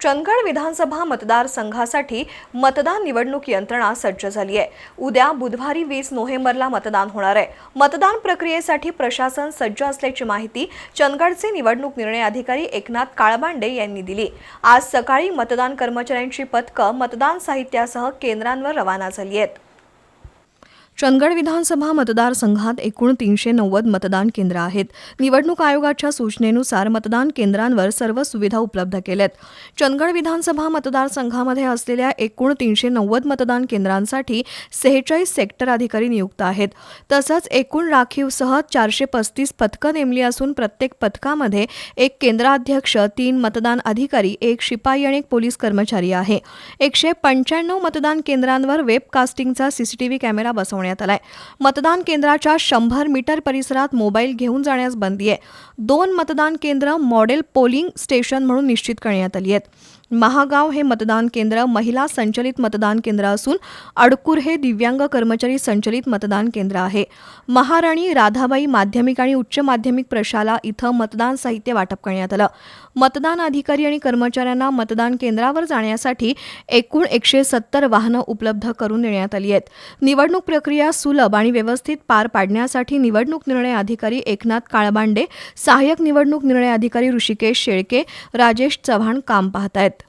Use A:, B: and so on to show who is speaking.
A: चंदगड विधानसभा मतदारसंघासाठी मतदान निवडणूक यंत्रणा सज्ज झाली आहे. उद्या बुधवारी वीस नोव्हेंबरला मतदान होणार आहे. मतदान प्रक्रियेसाठी प्रशासन सज्ज असल्याची माहिती चंदगडचे निवडणूक निर्णय अधिकारी एकनाथ काळबांडे यांनी दिली. आज सकाळी मतदान कर्मचाऱ्यांची पथकं मतदान साहित्यासह केंद्रांवर रवाना झाली आहेत. चंदगड विधानसभा मतदारसंघात एकूण तीनशे नव्वद मतदान केंद्र आहेत. निवडणूक आयोगाच्या सूचनेनुसार मतदान केंद्रांवर सर्व सुविधा उपलब्ध केल्यात. चंदगड विधानसभा मतदारसंघामध्ये असलेल्या एकूण तीनशे नव्वद मतदान केंद्रांसाठी सेहेचाळीस सेक्टर अधिकारी नियुक्त आहेत. तसंच एकूण राखीवसह चारशे पस्तीस पथकं नेमली असून प्रत्येक पथकामध्ये एक केंद्राध्यक्ष तीन मतदान अधिकारी एक शिपाई आणि एक पोलीस कर्मचारी आहे. एकशे पंच्याण्णव मतदान केंद्रांवर वेबकास्टिंगचा सीसीटीव्ही कॅमेरा बसवण्यात आलाय. मतदान केंद्राच्या शंभर मीटर परिसरात मोबाईल घेऊन जाण्यास बंदी आहे. दोन मतदान केंद्र मॉडेल पोलिंग स्टेशन म्हणून निश्चित करण्यात आली आहेत. महागाव हे मतदान केंद्र महिला संचलित मतदान केंद्र असून अडकूर हे दिव्यांग कर्मचारी संचलित मतदान केंद्र आहे. महाराणी राधाबाई माध्यमिक आणि उच्च माध्यमिक प्रशाला इथं मतदान साहित्य वाटप करण्यात आलं. मतदान अधिकारी आणि कर्मचाऱ्यांना मतदान केंद्रावर जाण्यासाठी एकूण एकशे सत्तर वाहनं उपलब्ध करून देण्यात आली आहेत. निवडणूक प्रक्रिया सुलभ आणि व्यवस्थित पार पाडण्यासाठी निवडणूक निर्णय अधिकारी एकनाथ काळबांडे सहाय्यक निवडणूक निर्णय अधिकारी ऋषिकेश शेळके राजेश चव्हाण काम पाहत आहेत.